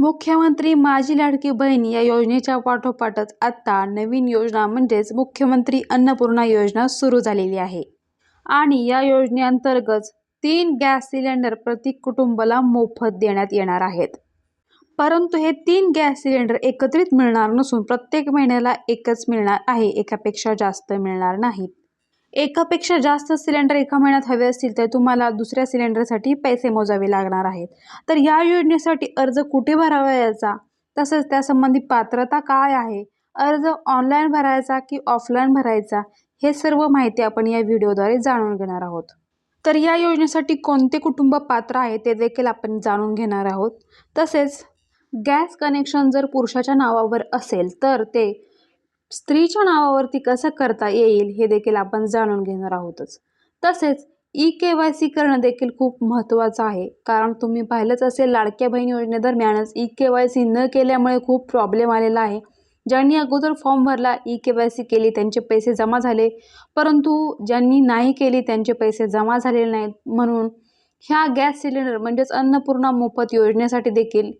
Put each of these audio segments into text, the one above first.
मुख्यमंत्री माझी लाडकी बहीण या योजनेच्या पाठोपाठच आता नवीन योजना म्हणजेच मुख्यमंत्री अन्नपूर्णा योजना सुरू झालेली आहे. आणि या योजनेअंतर्गत तीन गॅस सिलेंडर प्रति कुटुंबाला मोफत देण्यात येणार आहेत. परंतु हे तीन गॅस सिलेंडर एकत्रित मिळणार नसून प्रत्येक महिन्याला एकच मिळणार आहे एकापेक्षा जास्त मिळणार नाहीत एकापेक्षा जास्त सिलेंडर एका महिन्यात हवे असतील तर तुम्हाला दुसऱ्या सिलेंडरसाठी पैसे मोजावे लागणार आहेत. तर या योजनेसाठी अर्ज कुठे भरावा याचा तसंच त्यासंबंधी पात्रता काय आहे? अर्ज ऑनलाईन भरायचा की ऑफलाईन भरायचा? हे सर्व माहिती आपण या व्हिडिओद्वारे जाणून घेणार आहोत. तर या योजनेसाठी कोणते कुटुंब पात्र आहे ते देखील आपण जाणून घेणार आहोत. तसेच गॅस कनेक्शन जर पुरुषाच्या नावावर असेल तर ते स्त्रीच्या नावावरती कसं करता येईल हे देखील आपण जाणून घेणार आहोतच. तसेच ई के वाय सी करणं देखील खूप महत्त्वाचं आहे. कारण तुम्ही पाहिलंच असेल लाडक्या बहीण योजनेदरम्यानच ई के वाय सी न केल्यामुळे खूप प्रॉब्लेम आलेला आहे. ज्यांनी अगोदर फॉर्म भरला ई के वाय सी केली त्यांचे पैसे जमा झाले. परंतु ज्यांनी नाही केली त्यांचे पैसे जमा झालेले नाहीत. म्हणून ह्या गॅस सिलेंडर म्हणजेच अन्नपूर्णा मोफत योजनेसाठी देखील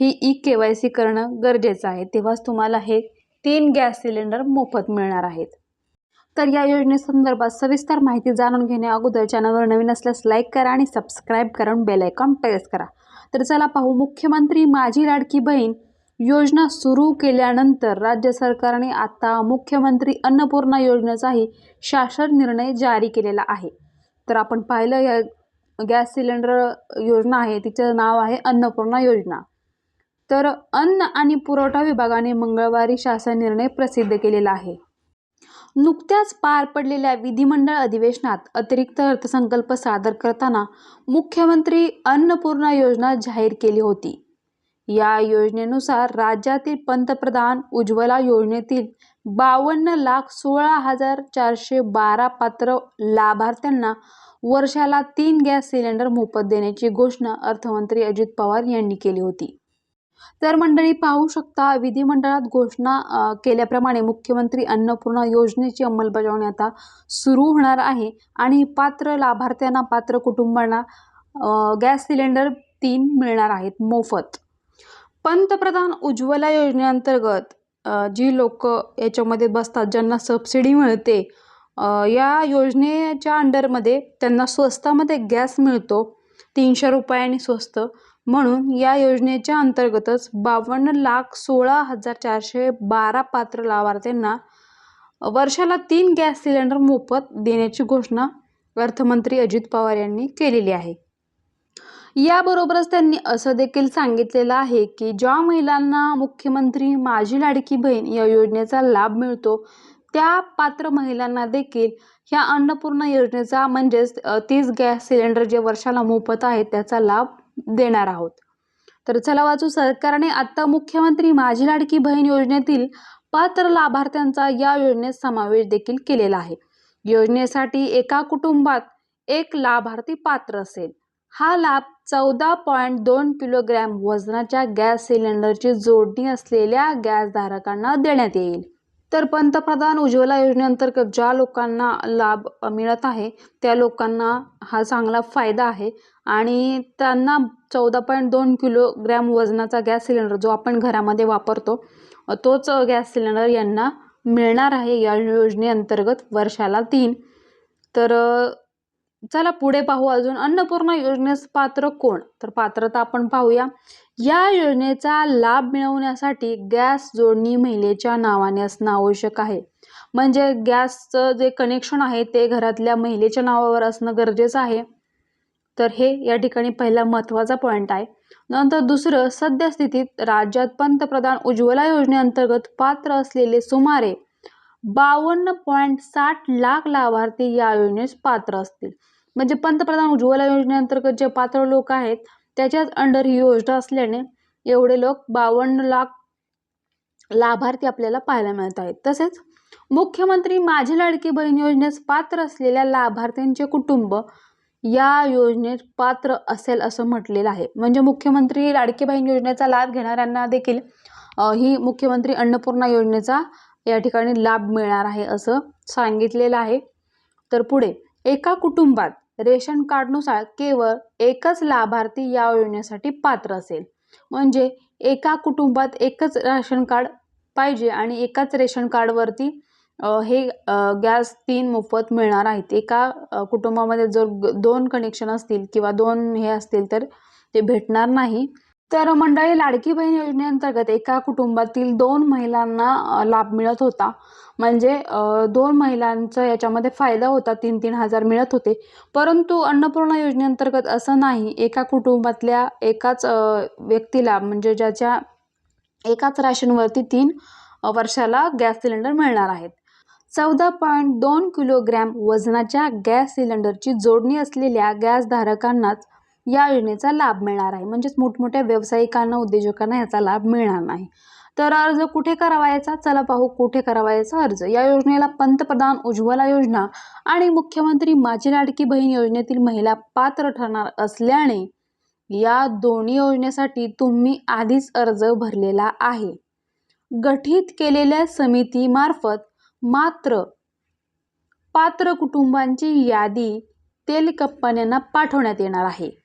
ही ई के वाय सी करणं गरजेचं आहे. तेव्हाच तुम्हाला हे तीन गॅस सिलेंडर मोफत मिळणार आहेत. तर या योजनेसंदर्भात सविस्तर माहिती जाणून घेण्या अगोदर चॅनलवर नवीन असल्यास लाईक करा आणि सबस्क्राईब करून बेल आयकॉन प्रेस करा. तर चला पाहू मुख्यमंत्री माझी लाडकी बहीण योजना सुरू केल्यानंतर राज्य सरकारने आता मुख्यमंत्री अन्नपूर्णा योजनेचाही शासन निर्णय जारी केलेला आहे. तर आपण पाहिलं या गॅस सिलेंडर योजना आहे तिचं नाव आहे अन्नपूर्णा योजना. तर अन्न आणि पुरवठा विभागाने मंगळवारी शासन निर्णय प्रसिद्ध केलेला आहे. नुकत्याच पार पडलेल्या विधिमंडळ अधिवेशनात अतिरिक्त अर्थसंकल्प सादर करताना मुख्यमंत्री अन्नपूर्णा योजना जाहीर केली होती. या योजनेनुसार राज्यातील पंतप्रधान उज्ज्वला योजनेतील बावन्न लाख सोळा हजार चारशे बारा पात्र लाभार्थ्यांना वर्षाला तीन गॅस सिलेंडर मोफत देण्याची घोषणा अर्थमंत्री अजित पवार यांनी केली होती. तर मंडळी पाहू शकता विधिमंडळात घोषणा केल्याप्रमाणे मुख्यमंत्री अन्नपूर्णा योजनेची अंमलबजावणी आता सुरू होणार आहे. आणि पात्र लाभार्थ्यांना पात्र कुटुंबांना गॅस सिलेंडर तीन मिळणार आहेत मोफत. पंतप्रधान उज्ज्वला योजनेअंतर्गत जी लोक याच्यामध्ये बसतात ज्यांना सबसिडी मिळते या योजनेच्या अंडरमध्ये त्यांना स्वस्तामध्ये गॅस मिळतो तीनशे रुपयांनी स्वस्त. म्हणून या योजनेच्या अंतर्गतच बावन्न लाख सोळा हजार चारशे बारा पात्र लाभार्थ्यांना वर्षाला तीन गॅस सिलेंडर मोफत देण्याची घोषणा अर्थमंत्री अजित पवार यांनी केलेली आहे. याबरोबरच त्यांनी असं देखील सांगितलेलं आहे की ज्या महिलांना मुख्यमंत्री माझी लाडकी बहीण या योजनेचा लाभ मिळतो त्या पात्र महिलांना देखील ह्या अन्नपूर्णा योजनेचा म्हणजेच तीस गॅस सिलेंडर जे वर्षाला मोफत आहे त्याचा लाभ देणार आहोत. तर चला वाचू सरकारने आता मुख्यमंत्री माझी लाडकी बहीण योजनेतील पात्र लाभार्थ्यांचा या योजनेत समावेश देखील केलेला आहे. योजनेसाठी एका कुटुंबात एक लाभार्थी पात्र असेल. हा लाभ चौदा पॉईंट दोन किलोग्रॅम वजनाच्या गॅस सिलेंडरची जोडणी असलेल्या गॅसधारकांना देण्यात येईल. तर पंतप्रधान उज्ज्वला योजनेअंतर्गत ज्या लोकांना लाभ मिळत आहे त्या लोकांना हा चांगला फायदा आहे. आणि त्यांना चौदा पॉईंट दोन किलोग्रॅम वजनाचा गॅस सिलेंडर जो आपण घरामध्ये वापरतो तोच गॅस सिलेंडर यांना मिळणार आहे या योजनेअंतर्गत वर्षाला तीन. तर चला पुढे पाहू अजून. अन्नपूर्णा योजनेस पात्र कोण? तर पात्रता आपण पाहूया. या योजनेचा लाभ मिळवण्यासाठी गॅस जोडणी महिलेच्या नावाने असणं आवश्यक आहे. म्हणजे गॅसचं जे कनेक्शन आहे ते घरातल्या महिलेच्या नावावर असणं गरजेचं आहे. तर हे या ठिकाणी पहिला महत्त्वाचा पॉईंट आहे. नंतर दुसरं सद्यस्थितीत राज्यात पंतप्रधान उज्ज्वला योजनेअंतर्गत पात्र असलेले सुमारे बावन्न पॉईंट साठ लाख लाभार्थी या योजनेस पात्र असतील. म्हणजे पंतप्रधान उज्ज्वला योजनेअंतर्गत जे पात्र लोक आहेत त्याच्याच अंडर ही योजना असल्याने एवढे लोक बावन्न लाख लाभार्थी आपल्याला पाहायला मिळत आहेत. तसेच मुख्यमंत्री माझी लाडकी बहीण योजनेस पात्र असलेल्या लाभार्थ्यांचे कुटुंब या योजनेत पात्र असेल असं म्हटलेलं आहे. म्हणजे मुख्यमंत्री लाडकी बहीण योजनेचा लाभ घेणाऱ्यांना देखील ही मुख्यमंत्री अन्नपूर्णा योजनेचा या ठिकाणी लाभ मिळणार आहे असं सांगितलेलं आहे. तर पुढे एका कुटुंबात रेशन कार्डनुसार केवळ एकच लाभार्थी या योजनेसाठी पात्र असेल. म्हणजे एका कुटुंबात एकच राशन कार्ड पाहिजे आणि एकाच रेशन कार्डवरती हे गॅस तीन मोफत मिळणार आहेत. एका कुटुंबामध्ये जर दोन कनेक्शन असतील किंवा दोन हे असतील तर ते भेटणार नाही. तर मंडळी लाडकी बहीण योजनेअंतर्गत एका कुटुंबातील दोन महिलांना लाभ मिळत होता. म्हणजे दोन महिलांचा याच्यामध्ये फायदा होता. तीन तीन हजार मिळत होते. परंतु अन्नपूर्णा योजनेअंतर्गत असं नाही. एका कुटुंबातल्या एकाच व्यक्तीला म्हणजे ज्याच्या एकाच राशनवरती तीन वर्षाला गॅस सिलेंडर मिळणार आहेत. चौदा पॉईंट दोन किलोग्रॅम वजनाच्या गॅस सिलेंडरची जोडणी असलेल्या गॅसधारकांनाच या योजनेचा लाभ मिळणार आहे. म्हणजेच मोठमोठ्या व्यावसायिकांना उद्योजकांना याचा लाभ मिळणार नाही. तर अर्ज कुठे करावायचा? चला पाहू कुठे करावायचा अर्ज. या योजनेला पंतप्रधान उज्ज्वला योजना आणि मुख्यमंत्री माझी लाडकी बहीण योजनेतील महिला पात्र ठरणार असल्याने या दोन्ही योजनेसाठी तुम्ही आधीच अर्ज भरलेला आहे. गठीत केलेल्या समितीमार्फत मात्र पात्र कुटुंबांची यादी तेल पाठवण्यात येणार आहे.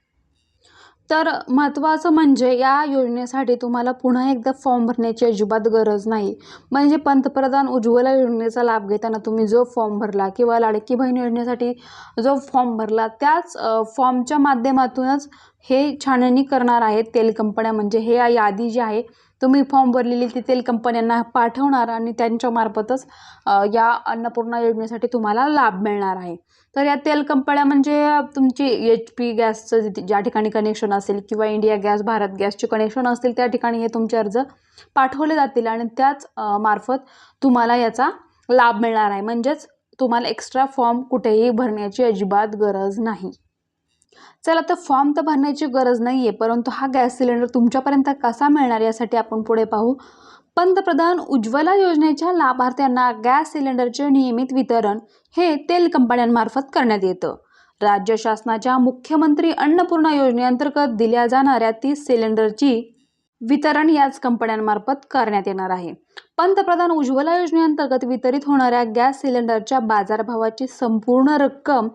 तर महत्त्वाचं म्हणजे या योजनेसाठी तुम्हाला पुन्हा एकदा फॉर्म भरण्याची अजिबात गरज नाही. म्हणजे पंतप्रधान उज्ज्वला योजनेचा लाभ घेताना तुम्ही जो फॉर्म भरला किंवा लाडकी बहीण योजनेसाठी जो फॉर्म भरला त्याच फॉर्मच्या माध्यमातूनच हे छाननी करणार आहेत तेल कंपन्या. म्हणजे हे यादी जी आहे तुम्ही फॉर्म भरलेली ती तेल कंपन्यांना पाठवणार आणि त्यांच्यामार्फतच या अन्नपूर्णा योजनेसाठी तुम्हाला लाभ मिळणार आहे. तर या तेल कंपन्या म्हणजे तुमची एच पी गॅसचं जिथे- ज्या ठिकाणी कनेक्शन असेल किंवा इंडिया गॅस भारत गॅसचे कनेक्शन असतील त्या ठिकाणी हे तुमचे अर्ज पाठवले जातील आणि त्याच मार्फत तुम्हाला याचा लाभ मिळणार आहे. म्हणजेच तुम्हाला एक्स्ट्रा फॉर्म कुठेही भरण्याची अजिबात गरज नाही. चला तर फॉर्म तर भरण्याची गरज नाही आहे परंतु हा गॅस सिलेंडर तुमच्यापर्यंत कसा मिळणार यासाठी आपण पुढे पाहू. पंतप्रधान उज्ज्वला योजनेच्या लाभार्थ्यांना गॅस सिलेंडरचे नियमित वितरण हे तेल कंपन्यांमार्फत करण्यात येतं. राज्य शासनाच्या मुख्यमंत्री अन्नपूर्णा योजनेअंतर्गत दिल्या जाणाऱ्या तीस सिलेंडरची वितरण याच कंपन्यांमार्फत करण्यात येणार आहे. पंतप्रधान उज्ज्वला योजनेअंतर्गत वितरित होणाऱ्या गॅस सिलेंडरच्या बाजारभावाची संपूर्ण रक्कम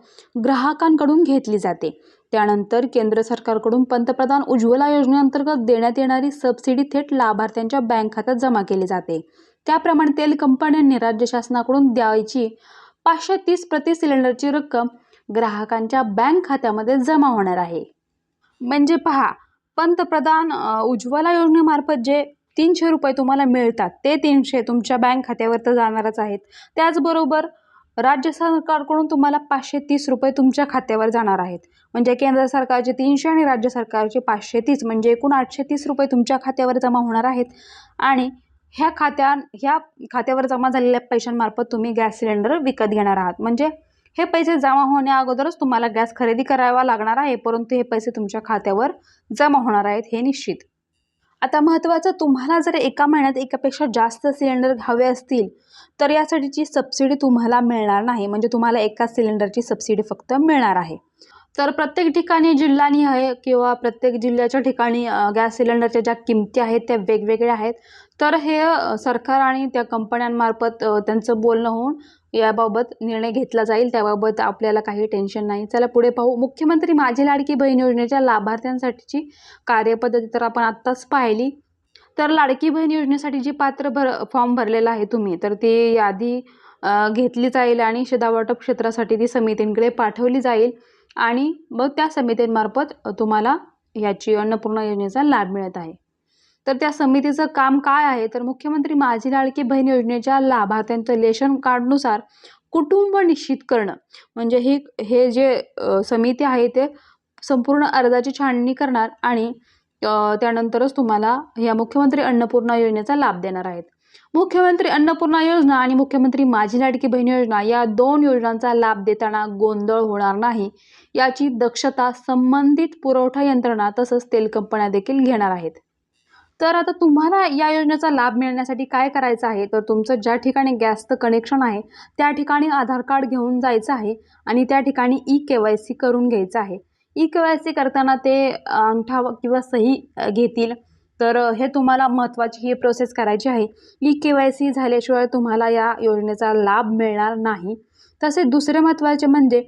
ग्राहकांकडून घेतली जाते. त्यानंतर केंद्र सरकारकडून पंतप्रधान उज्ज्वला योजनेअंतर्गत देण्यात येणारी सबसिडी थेट लाभार्थ्यांच्या बँक खात्यात जमा केली जाते. त्याप्रमाणे तेल कंपन्यांनी राज्य शासनाकडून द्यायची पाचशे तीस प्रति सिलेंडरची रक्कम ग्राहकांच्या बँक खात्यामध्ये जमा होणार आहे. म्हणजे पहा पंतप्रधान उज्ज्वला योजनेमार्फत जे तीनशे रुपये तुम्हाला मिळतात ते तीनशे तुमच्या बँक खात्यावर तर जाणारच आहेत. त्याचबरोबर राज्य सरकारकडून तुम्हाला पाचशे तीस रुपये तुमच्या खात्यावर जाणार आहेत. म्हणजे केंद्र सरकारचे तीनशे आणि राज्य सरकारचे पाचशे तीस म्हणजे एकूण आठशे तीस रुपये तुमच्या खात्यावर जमा होणार आहेत. आणि ह्या खात्या ह्या खात्यावर जमा झालेल्या पैशांमार्फत तुम्ही गॅस सिलेंडर विकत घेणार आहात. म्हणजे हे पैसे जमा होण्या अगोदरच तुम्हाला गॅस खरेदी करावा लागणार आहे परंतु हे पैसे तुमच्या खात्यावर जमा होणार आहेत हे निश्चित. आता महत्त्वाचं तुम्हाला जर एका महिन्यात एकापेक्षा जास्त सिलेंडर हवे असतील तर यासाठीची सबसिडी तुम्हाला मिळणार नाही म्हणजे तुम्हाला एका सिलेंडरची सबसिडी फक्त मिळणार आहे. तर प्रत्येक ठिकाणी जिल्हानिहाय किंवा प्रत्येक जिल्ह्याच्या ठिकाणी गॅस सिलेंडरच्या ज्या किमती आहेत त्या वेगवेगळ्या आहेत. तर हे सरकार आणि त्या कंपन्यांमार्फत त्यांचं बोलणं होऊन याबाबत निर्णय घेतला जाईल. त्याबाबत आपल्याला काही टेन्शन नाही. चला पुढे पाहू. मुख्यमंत्री माझी लाडकी बहीण योजनेच्या लाभार्थ्यांसाठीची कार्यपद्धती तर आपण आत्ताच पाहिली. तर लाडकी बहीण योजनेसाठी जी पात्र भर फॉर्म भरलेला आहे तुम्ही तर ती यादी घेतली जाईल आणि शिधावाटप क्षेत्रासाठी ती समितींकडे पाठवली जाईल आणि मग त्या समितींमार्फत तुम्हाला याची अन्नपूर्णा योजनेचा लाभ मिळत आहे. तर त्या समितीचं काम काय आहे? तर मुख्यमंत्री माझी लाडकी बहीण योजनेच्या लाभार्थ्यांचं लेशन कार्डनुसार कुटुंब निश्चित करणं म्हणजे ही हे जे समिती आहे ते संपूर्ण अर्जाची छाननी करणार आणि त्यानंतरच तुम्हाला या मुख्यमंत्री अन्नपूर्णा योजनेचा लाभ देणार आहेत. मुख्यमंत्री अन्नपूर्णा योजना आणि मुख्यमंत्री माझी लाडकी बहीण योजना या दोन योजनांचा लाभ देताना गोंधळ होणार नाही याची दक्षता संबंधित पुरवठा यंत्रणा तसंच तेल कंपन्या देखील घेणार आहेत. तर आता तुम्हाला या योजनेचा लाभ मिळण्यासाठी काय करायचं आहे? तर तुमचं ज्या ठिकाणी गॅसचं कनेक्शन आहे त्या ठिकाणी आधार कार्ड घेऊन जायचं आहे आणि त्या ठिकाणी ई के वाय सी करून घ्यायचं आहे. ई के वाय सी करताना ते अंगठा किंवा सही घेतील. तर हे तुम्हाला महत्त्वाची ही प्रोसेस करायची आहे. ई के वाय सी झाल्याशिवाय तुम्हाला या योजनेचा लाभ मिळणार नाही. तसे दुसरे महत्त्वाचे म्हणजे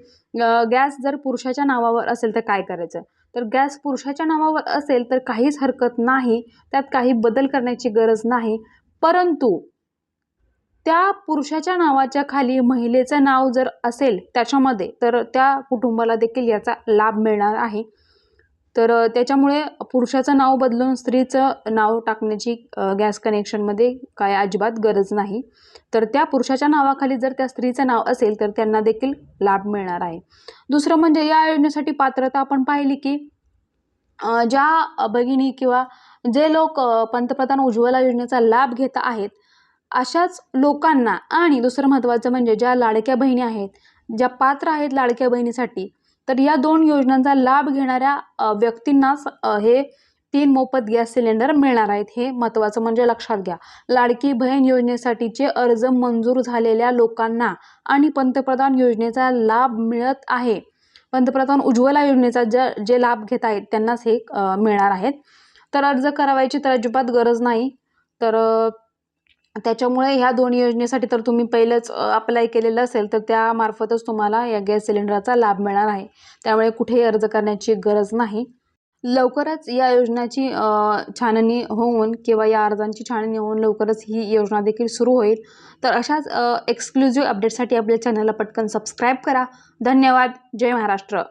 गॅस जर पुरुषाच्या नावावर असेल तर काय करायचं? तर गॅस पुरुषाच्या नावावर असेल तर काहीच हरकत नाही. त्यात काही बदल करण्याची गरज नाही. परंतु त्या पुरुषाच्या नावाच्या खाली महिलेचं नाव जर असेल त्याच्यामध्ये तर त्या कुटुंबाला देखील याचा लाभ मिळणार आहे. तर त्याच्यामुळे पुरुषाचं नाव बदलून स्त्रीचं नाव टाकण्याची गॅस कनेक्शनमध्ये काय अजिबात गरज नाही. तर त्या पुरुषाच्या नावाखाली जर त्या स्त्रीचं नाव असेल तर त्यांना देखील लाभ मिळणार आहे. दुसरं म्हणजे या योजनेसाठी पात्रता आपण पाहिली की ज्या भगिनी किंवा जे लोक पंतप्रधान उज्ज्वला योजनेचा लाभ घेत आहेत अशाच लोकांना आणि दुसरं महत्त्वाचं म्हणजे ज्या लाडक्या बहिणी आहेत ज्या पात्र आहेत लाडक्या बहिणीसाठी तर या दोन योजनांचा लाभ घेणाऱ्या व्यक्तींनाच हे तीन मोफत गॅस सिलेंडर मिळणार आहेत. हे महत्त्वाचं म्हणजे लक्षात घ्या. लाडकी बहीण योजनेसाठीचे अर्ज मंजूर झालेल्या लोकांना आणि पंतप्रधान योजनेचा लाभ मिळत आहे. पंतप्रधान उज्ज्वला योजनेचा ज्या जे लाभ घेत आहेत त्यांनाच हे मिळणार आहेत. तर अर्ज करावायची तर अजिबात गरज नाही. तर त्याच्यामुळे ह्या दोन योजनेसाठी तर तुम्ही पहिलंच अप्लाय केलेलं असेल तर त्यामार्फतच तुम्हाला या गॅस सिलेंडरचा लाभ मिळणार आहे. त्यामुळे कुठेही अर्ज करण्याची गरज नाही. लवकरच या योजनाची छाननी होऊन किंवा या अर्जांची छाननी होऊन लवकरच ही योजना देखील सुरू होईल. तर अशाच एक्सक्लुझिव्ह अपडेटसाठी आपल्या चॅनलला पटकन सबस्क्राईब करा. धन्यवाद. जय महाराष्ट्र.